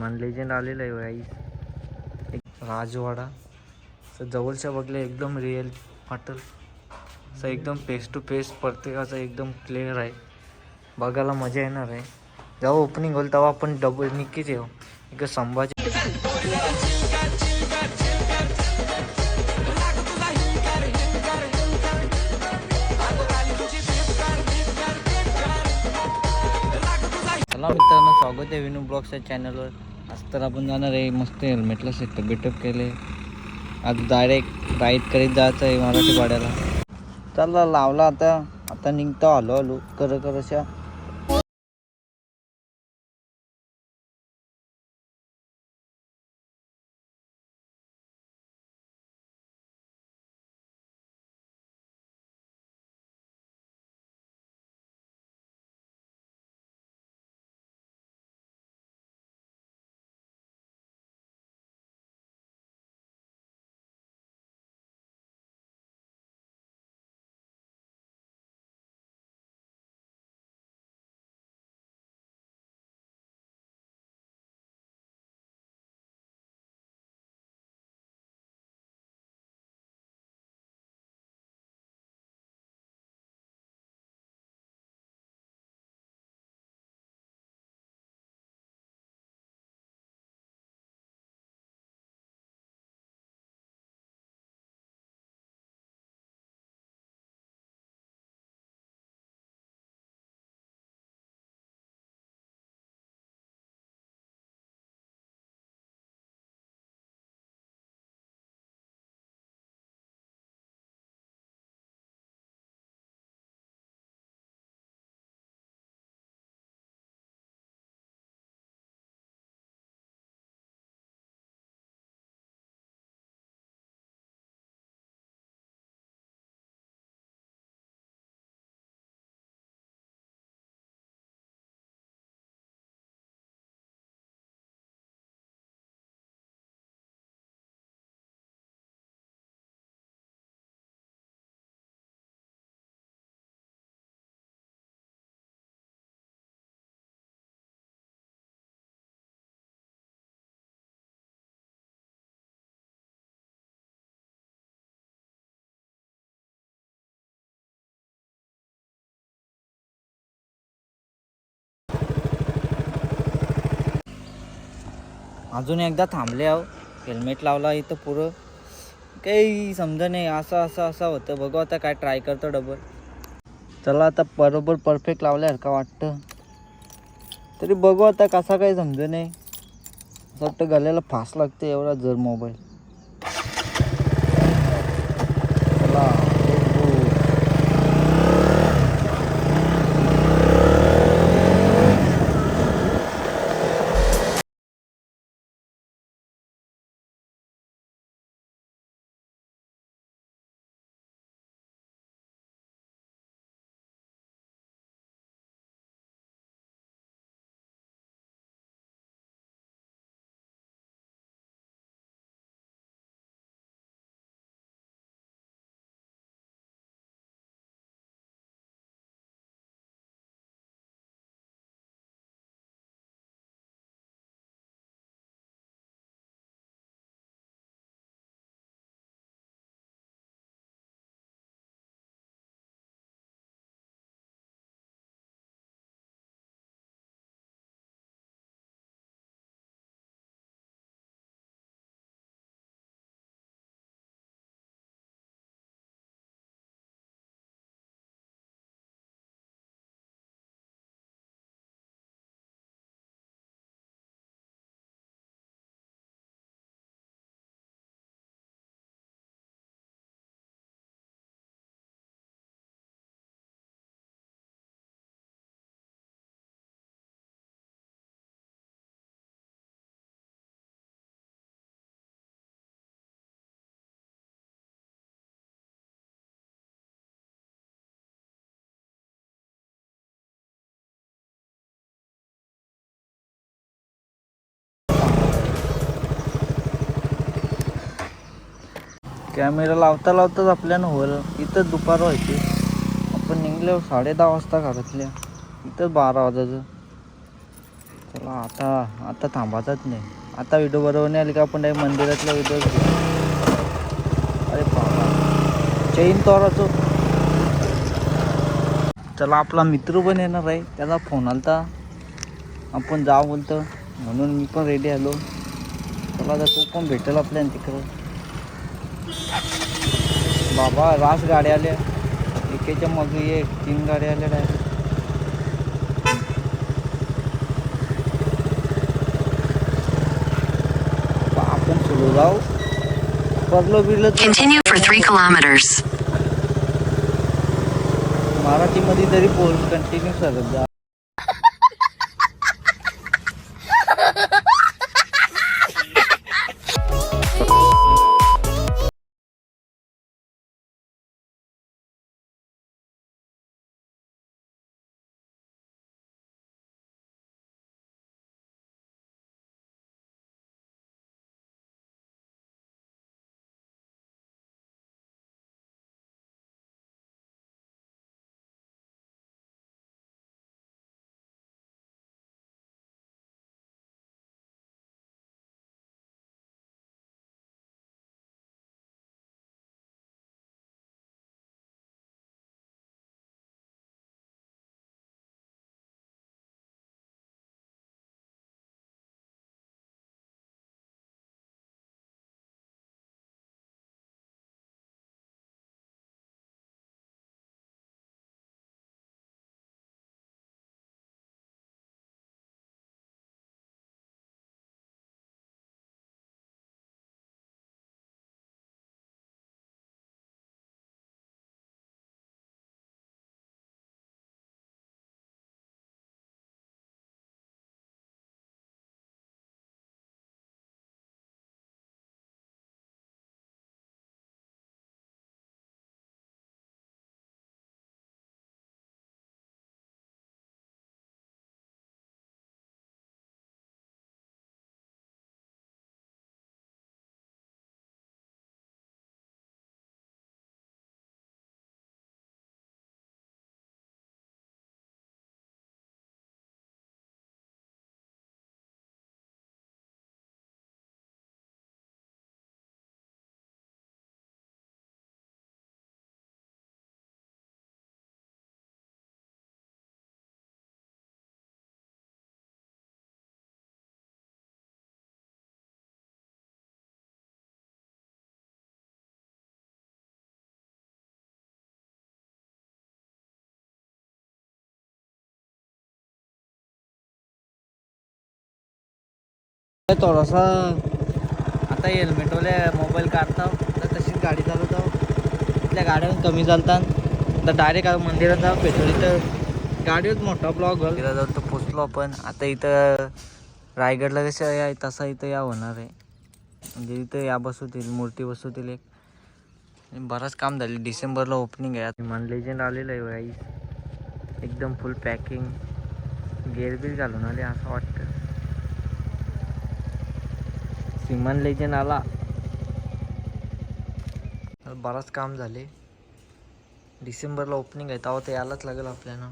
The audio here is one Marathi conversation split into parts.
हनुमान लेजंड आलेलं आहे गाईस एक राजवाडा. असं जवळच्या बघल्या एकदम रिअल वाटल असं एकदम फेस टू फेस प्रत्येकाचं एकदम क्लिअर आहे. बघायला मजा येणार आहे. जेव्हा ओपनिंग होईल तेव्हा आपण डबल नक्कीच येऊ. एक संभाजी मित्रांनो स्वागत आहे विनू ब्लॉग्सच्या चॅनलवर आज तर आपण जाणार आहे मस्त हेल्मेटला सेटअप बिटअप केले. आज डायरेक्ट राईड करीत जायचं आहे मराठी पाड्याला चला लावला आता. आता निघतो आलो आलो कर करशा अजून एकदा थांबले आहो. हेल्मेट लावला इथं पुरं. काही समजा नाही असं असं असं होतं. बघू आता काय ट्राय करतो डबल चला आता बरोबर परफेक्ट लावल्यासारखं वाटतं? तरी बघू आता कसा काही समजू नाही. असं वाटतं गल्याला फास्ट लागते एवढा जर मोबाईल कॅमेरा लावता लावताच आपल्यानं होल इथं दुपार व्हायची. आपण निघल्यावर साडे दहा वाजता घरातल्या इथं बारा वाजायचं. चला आता आता थांबायचाच नाही. आता व्हिडिओ बरोबर नाही आली का आपण डायरेक्ट मंदिरातला व्हिडिओ अरे बाबा. चैन तोराचो. चला आपला मित्र पण येणार आहे. त्याला फोन आलता. आपण जा बोलतो. म्हणून मी पण रेडी आलो. चला आता तो पण भेटेल आपल्याला तिकडं. बाबा रास गाड्या आल्या एकेच्या मग एक तीन गाड्या आल्या डायरेक्ट आपण सुरू जाऊ. Continue for 3 kilometers. मराठीमध्ये तरी बोल कंटिन्यू सरत जा. थोडासा आता हेल्मेटवाले मोबाईल काढता तर तशीच गाडी चालवतो. इथल्या गाड्या कमी चालतात. तर डायरेक्ट मंदिरात जाऊ पेट्रोल इथं. गाडीवर मोठा ब्लॉग मंदिरात जाऊ तर पोचलो आपण. आता इथं रायगडला कसं या तसा इथं या होणार आहे. म्हणजे इथं या बसवतील मूर्ती बसवतील एक. बराच काम झाले. डिसेंबरला ओपनिंग आहे. विमान लेजंड आलेलं आहे बाई एकदम फुल पॅकिंग गेअर बिल घालून आले असं वाटतं. विमान लेजन आला. बराच काम झाले. डिसेंबरला ओपनिंग आहे तेव्हा तर यायलाच लागेल आपल्याला.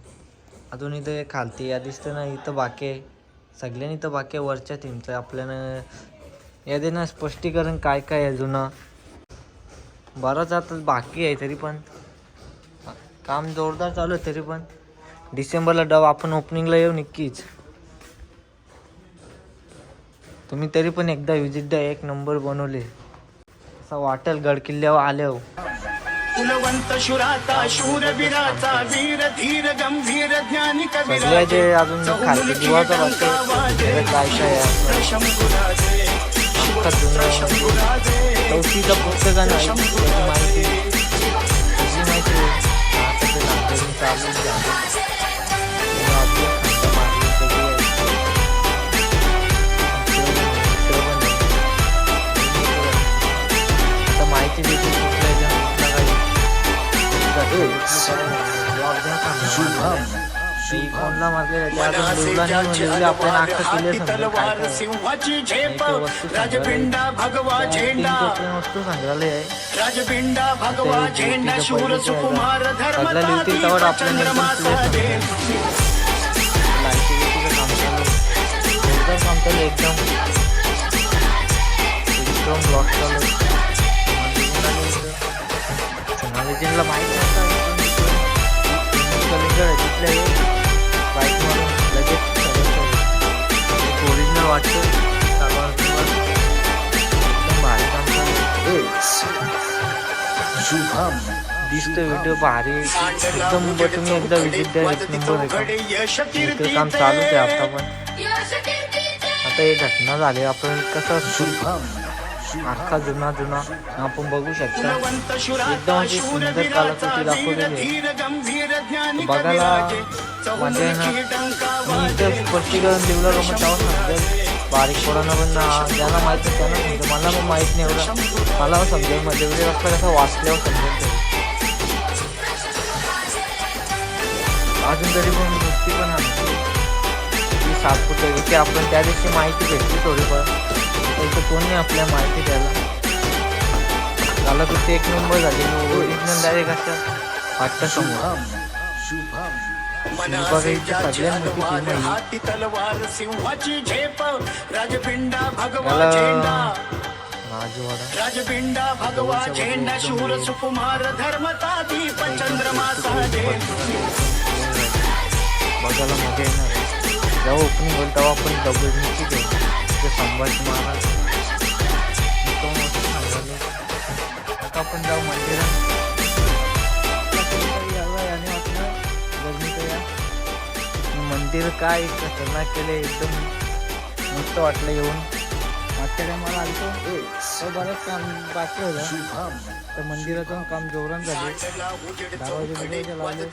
अजून इथं खालती या दिसतं ना इथं बाकी आहे. सगळ्यांनी इथं बाकी आहे वरच्या टीमचं आपल्यानं या दे ना स्पष्टीकरण काय काय आहे जुनं? बरंच आता बाकी आहे तरी पण. काम जोरदार चालू आहे तरी पण. डिसेंबरला डब आपण ओपनिंगला येऊ नक्कीच. तुम्ही तरी पण एकदा विजिट द्या एक नंबर बनवले. असं वाटेल गड किल्ल्यावर कविराजे जे अजून वाटते काय काय चौथीचं पुस्तक माहिती. माहिती. फोनला मारलेलं ते अजून लिवला नाही म्हणजे लिवले आपल्याला अख्खं क्लिअर समजेल काय तलवार. सिंहाची झेप नाही, ते वस्तू राजपिंडा भगवा झेंडा. वस्तू संग्रहालय आहे राजपिंडा भगवा ते झेंडा शूर सुकुमार धर्मता लाईटी बिटीचं काम चालू एकदम. एकदम ब्लॉक चालू माहीत नव्हतं. तिथल्या बाईक मारून लगेच ओरिजिनल वाटतं चालू एकदम भारी दिसतो व्हिडिओ एकदम तुम्ही एकदा विजिट द्या एक नंबर काम चालूच आहे आता पण आता ही घटना झाली आपण कसं शुभम. अख्खा जुना जुना आपण बघू शकता. एकदम अशी सुंदर कलाकृती दाखवलेली आहे. बघायला म्हणजे मजा मी वाजे. स्पष्टीकरण दिलं का मग तेव्हा समजेल. बारीक पोरांना पण ना- ज्यांना माहीत नाही त्यांना समजेल. मला पण माहीत नाही एवढं. मला समजेल. म्हणजे व्हिडिओ रस्ता कसं वाचल्यावर समजेल अजून तरी पण मूर्ती पण आणते ती सात फुट की आपण त्या दिवशी माहिती भेटली थोडीफार. त्याचं कोण नाही आपल्या माहिती द्यायला? झालं तर ते एक नंबर झाली. ओरिजिनल डायरेक्ट असं वाटतं समोर. हाती तलवार सिंहाची झेप. राजपिंडा भगवा झेंडा. राजपिंडा भगवा झेंडा शूर सुकुमार धर्मता दीप चंद्रमा साजे बघायला मजा येणार जेव्हा ओपनिंग होईल तेव्हा आपण डबल ते संभाजी महाराज. इतकं मोठं सांगायला. आता आपण जाऊ मंदिरात. याने वाटलं गर्मीचं या मंदिर काय खतरनाक केले एकदम मस्त वाटलं येऊन. मागच्या टायमाला आलतो. बरंच काम बाकी होतं. तर मंदिराचं काम जोरात झाले. दरवाजे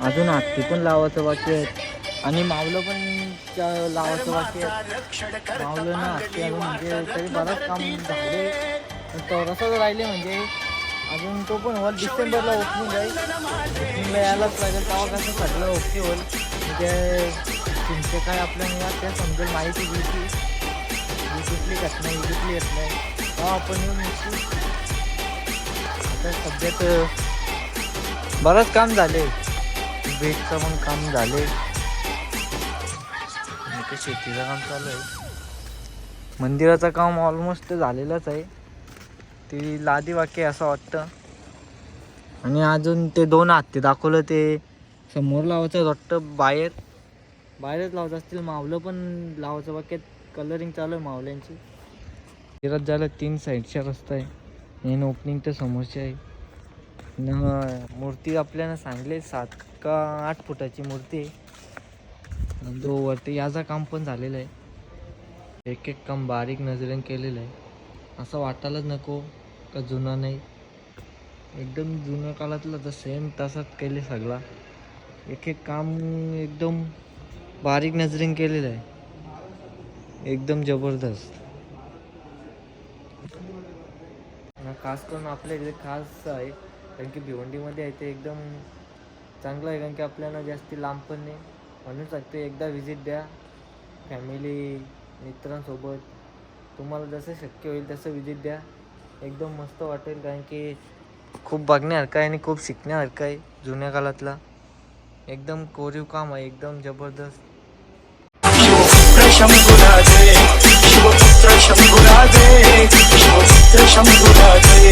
अजून आत्ती पण लावायचं बाकी आहेत आणि मावलं पण लावायचं बाकी आहे. मावलं ना आत्ती अजून म्हणजे तरी बरंच काम झाले. चौरसाच राहिले म्हणजे अजून तो पण होईल. डिसेंबरला ओपनिंग जाईल ओपनिंगला यायलाच लागेल. तेव्हा कसं सगळं ओके होईल. म्हणजे तुमचे काय आपल्याला त्या समजेल माहिती घेतली कुठली घटना ही कुठली घटना आहे आपण येऊन आता सध्यात बरंच काम झाले. बेडचं पण काम झाले. ते शेतीचं काम चालू आहे. मंदिराचं काम ऑलमोस्ट झालेलंच आहे. ती लादी वाक्य असं वाटतं. आणि अजून ते दोन हत्ती दाखवलं ते समोर लावायचं वाटतं बाहेर. बाहेरच लावत असतील मावलं पण लावायचं वाक्यात कलरिंग चालू आहे मावल्यांची. मंदिरात जायला तीन साईडचा रस्ता आहे. मेन ओपनिंग तर समोरची आहे. न मूर्ती आपल्याला सांगले सात का आठ फुटाची मूर्ती आहे. दो वरती याचा काम पण झालेलं आहे. एक एक काम बारीक नजरेने केलेलं आहे. असं वाटायलाच नको का जुना नाही. एकदम जुन्या काळातलं तर सेम तसाच केले सगळा. एक एक काम एकदम बारीक नजरेने केलेलं आहे. एकदम जबरदस्त आणि खास करून आपल्या इथे खास आहे कारण की भिवंडीमध्ये आहे ते एकदम चांगलं आहे कारण की आपल्याला जास्त लांब पण नाही म्हणून सांगते एकदा व्हिजिट द्या फॅमिली मित्रांसोबत तुम्हाला जसं शक्य होईल तसं व्हिजिट द्या एकदम मस्त वाटेल कारण की खूप बघण्यासारखं आहे आणि खूप शिकण्यासारखं आहे जुन्या काळातला एकदम कोरीव काम आहे एकदम जबरदस्त शंभुराजे शिवपुत्र शंभुराजे शंभुराजे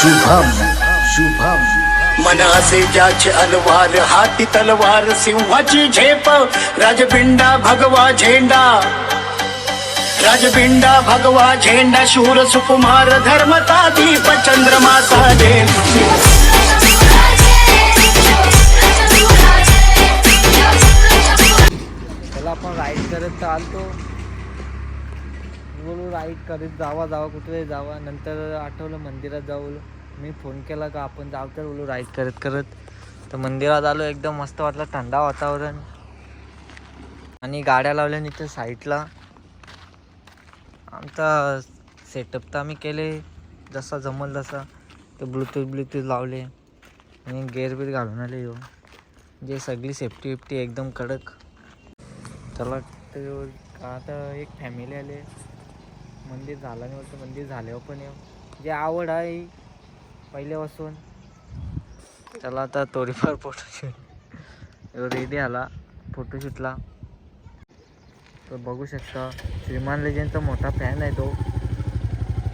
शुभम शुभम मनाचे ज्याचे अलवार हाती तलवार सिंहाची झेप राजपिंडा भगवा झेंडा। राजबिंडा भगवा झेंडा शूर सुकुमार धर्मता दीप चंद्रमा साजे त्याला आपण राईड करत चालतो. बोलू राईड करत जावा जावा कुठे जावा. नंतर आठवलं मंदिरात जाऊ मी फोन केला का आपण जाऊ तर बोलू राईड करत करत. तर मंदिरात आलो एकदम मस्त वाटलं थंडा वातावरण. आणि गाड्या लावल्या इथे साईडला आमचा सेटअप तर आम्ही केले. जसा जमल तसा. ते ब्लूटूथ ब्लूटूथ लावले. आणि गेअर बीर घालून आले येऊ जे सगळी सेफ्टी विफ्टी एकदम कडक. चला तर आता एक फॅमिली आले. मंदिर झालं नाही वाटतं. मंदिर झाल्यावर पण येऊ जे आवड आहे पहिल्यापासून. चला आता थोडीफार फोटोशूट रेडी आला. फोटोशूटला तर बघू शकता श्रीमान लेजेंडचा मोठा फॅन आहे तो.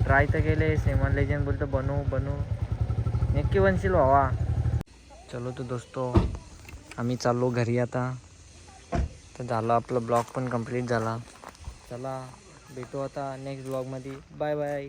ट्राय तर केले श्रीमान लेजेंड बोलतो बनू बनू. नक्की बनशील भावा. चलो तो दोस्तो आम्ही चाललो घरी आता. तर झालं आपलं ब्लॉग पण कंप्लीट झाला. चला भेटू आता नेक्स्ट ब्लॉगमध्ये बाय बाय